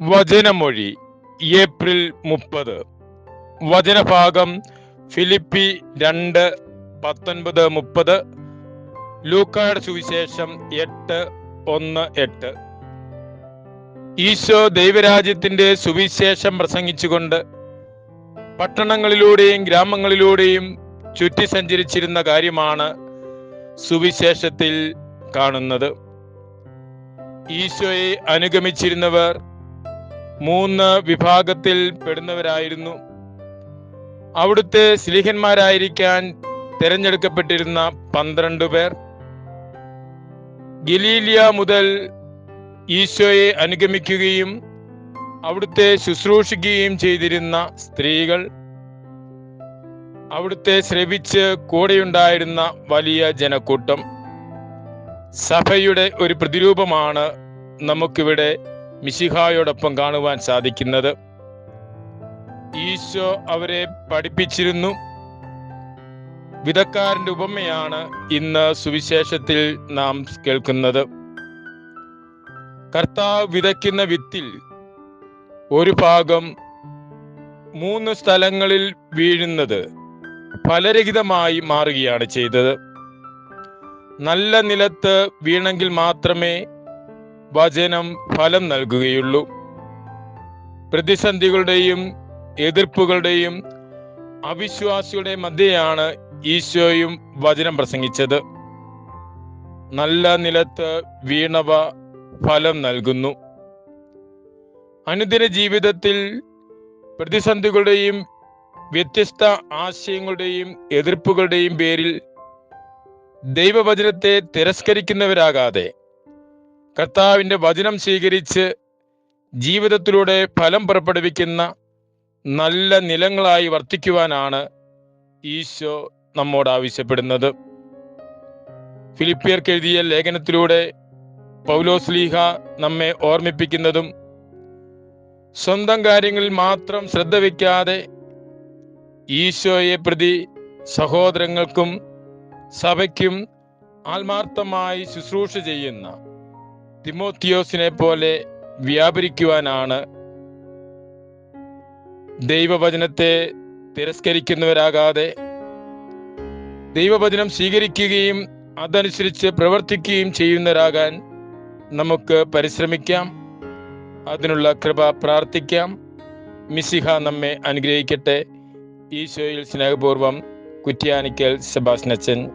വചനമൊഴി April മുപ്പത്. വചനഭാഗം Philippi രണ്ട് പത്തൊൻപത് മുപ്പത്. ലൂക്കാട് സുവിശേഷം എട്ട് ഒന്ന് എട്ട്. ഈശോ ദൈവരാജ്യത്തിന്റെ സുവിശേഷം പ്രസംഗിച്ചുകൊണ്ട് പട്ടണങ്ങളിലൂടെയും ഗ്രാമങ്ങളിലൂടെയും ചുറ്റി സഞ്ചരിച്ചിരുന്ന കാര്യമാണ് സുവിശേഷത്തിൽ കാണുന്നത്. ഈശോയെ അനുഗമിച്ചിരുന്നവർ മൂന്ന് വിഭാഗത്തിൽ പെടുന്നവരായിരുന്നു. അവിടുത്തെ സ്ലീഹന്മാരായിരിക്കാൻ തിരഞ്ഞെടുക്കപ്പെട്ടിരുന്ന പന്ത്രണ്ട് പേർ. ഗലീലിയ മുതൽ ഈശോയെ അനുഗമിക്കുകയും അവിടുത്തെ ശുശ്രൂഷിക്കുകയും ചെയ്തിരുന്ന സ്ത്രീകൾ അവിടുത്തെ ശ്രവിച്ച് കൂടെയുണ്ടായിരുന്ന വലിയ ജനക്കൂട്ടം. സഭയുടെ ഒരു പ്രതിരൂപമാണ് നമുക്കിവിടെ മിശിഹായോടൊപ്പം കാണുവാൻ സാധിക്കുന്നത്. ഈശോ അവരെ പഠിപ്പിച്ചിരുന്നു. വിധക്കാരന്റെ ഉപമയാണ് ഇന്ന് സുവിശേഷത്തിൽ നാം കേൾക്കുന്നത്. കർത്താവ് വിതയ്ക്കുന്ന വിത്തിൽ ഒരു ഭാഗം മൂന്ന് സ്ഥലങ്ങളിൽ വീഴുന്നത് ഫലരഹിതമായി മാറുകയാണ് ചെയ്തത്. നല്ല നിലത്ത് വീണെങ്കിൽ മാത്രമേ വചനം ഫലം നൽകുകയുള്ളൂ. പ്രതിസന്ധികളുടെയും എതിർപ്പുകളുടെയും അവിശ്വാസിയുടെ മധ്യയാണ് ഈശോയും വചനം പ്രസംഗിച്ചത്. നല്ല നിലത്ത് വീണവ ഫലം നൽകുന്നു. അനുദിന ജീവിതത്തിൽ പ്രതിസന്ധികളുടെയും വ്യത്യസ്ത ആശയങ്ങളുടെയും എതിർപ്പുകളുടെയും പേരിൽ ദൈവവചനത്തെ തിരസ്കരിക്കുന്നവരാകാതെ കർത്താവിന്റെ വചനം സ്വീകരിച്ച് ജീവിതത്തിലൂടെ ഫലം പുറപ്പെടുവിക്കുന്ന നല്ല നിലങ്ങളായി വർത്തിക്കുവാനാണ് ഈശോ നമ്മോട് ആവശ്യപ്പെടുന്നത്. ഫിലിപ്പിയർക്ക് എഴുതിയ ലേഖനത്തിലൂടെ പൗലോസ്ലീഹ നമ്മെ ഓർമ്മിപ്പിക്കുന്നതും സ്വന്തം കാര്യങ്ങളിൽ മാത്രം ശ്രദ്ധ വയ്ക്കാതെ ഈശോയെ പ്രതി സഹോദരങ്ങൾക്കും സഭയ്ക്കും ആത്മാർത്ഥമായി ശുശ്രൂഷ ചെയ്യുന്ന തിമോത്തിയോസിനെ പോലെ വ്യാപരിക്കുവാനാണ് ദൈവവചനത്തെ തിരസ്കരിക്കുന്നവരാകാതെ ദൈവവചനം സ്വീകരിക്കുകയും അതനുസരിച്ച് പ്രവർത്തിക്കുകയും ചെയ്യുന്നവരാകാൻ നമുക്ക് പരിശ്രമിക്കാം. അതിനുള്ള കൃപ പ്രാർത്ഥിക്കാം. മിസിഹ നമ്മെ അനുഗ്രഹിക്കട്ടെ. ഈശോയിൽ സ്നേഹപൂർവം കുറ്റ്യാനിക്കൽ സെബാസ്നച്ചൻ